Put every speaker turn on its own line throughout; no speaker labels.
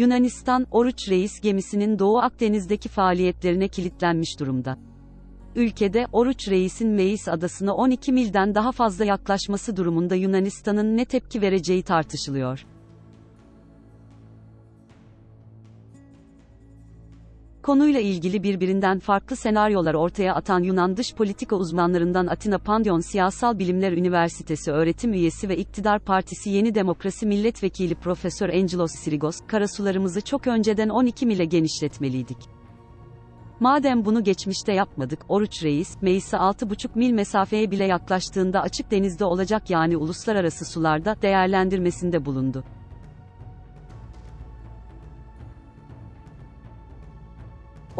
Yunanistan, Oruç Reis gemisinin Doğu Akdeniz'deki faaliyetlerine kilitlenmiş durumda. Ülkede, Oruç Reis'in Meis adasına 12 milden daha fazla yaklaşması durumunda Yunanistan'ın ne tepki vereceği tartışılıyor. Konuyla ilgili birbirinden farklı senaryolar ortaya atan Yunan dış politika uzmanlarından Atina Pandion Siyasal Bilimler Üniversitesi öğretim üyesi ve İktidar Partisi Yeni Demokrasi Milletvekili Profesör Angelos Sirigos, karasularımızı çok önceden 12 mile genişletmeliydik. Madem bunu geçmişte yapmadık, Oruç Reis, Meis'e 6,5 mil mesafeye bile yaklaştığında açık denizde olacak yani uluslararası sularda değerlendirmesinde bulundu.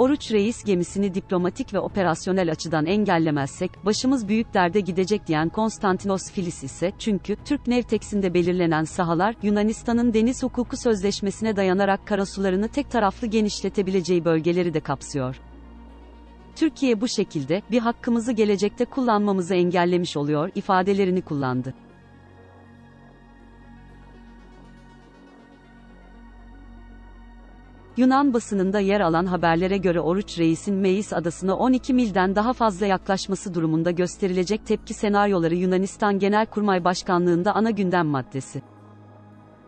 Oruç Reis gemisini diplomatik ve operasyonel açıdan engellemezsek, başımız büyük derde gidecek diyen Konstantinos Filis ise, çünkü, Türk Nevteks'inde belirlenen sahalar, Yunanistan'ın deniz hukuku sözleşmesine dayanarak karasularını tek taraflı genişletebileceği bölgeleri de kapsıyor. Türkiye bu şekilde, bir hakkımızı gelecekte kullanmamızı engellemiş oluyor, ifadelerini kullandı. Yunan basınında yer alan haberlere göre Oruç Reis'in Meis adasına 12 milden daha fazla yaklaşması durumunda gösterilecek tepki senaryoları Yunanistan Genelkurmay Başkanlığında ana gündem maddesi.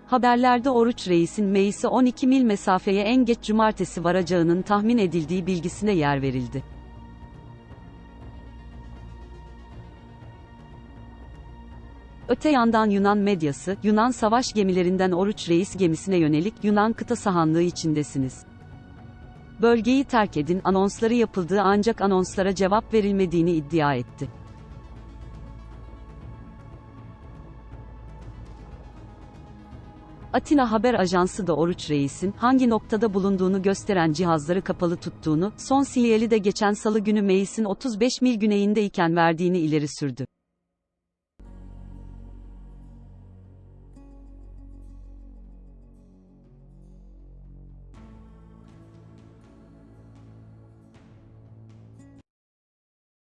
Haberlerde Oruç Reis'in Meis'e 12 mil mesafeye en geç cumartesi varacağının tahmin edildiği bilgisine yer verildi. Öte yandan Yunan medyası, Yunan savaş gemilerinden Oruç Reis gemisine yönelik Yunan kıta sahanlığı içindesiniz. Bölgeyi terk edin anonsları yapıldığı ancak anonslara cevap verilmediğini iddia etti. Atina Haber Ajansı da Oruç Reis'in hangi noktada bulunduğunu gösteren cihazları kapalı tuttuğunu, son sinyali de geçen salı günü Meis'in 35 mil güneyindeyken verdiğini ileri sürdü.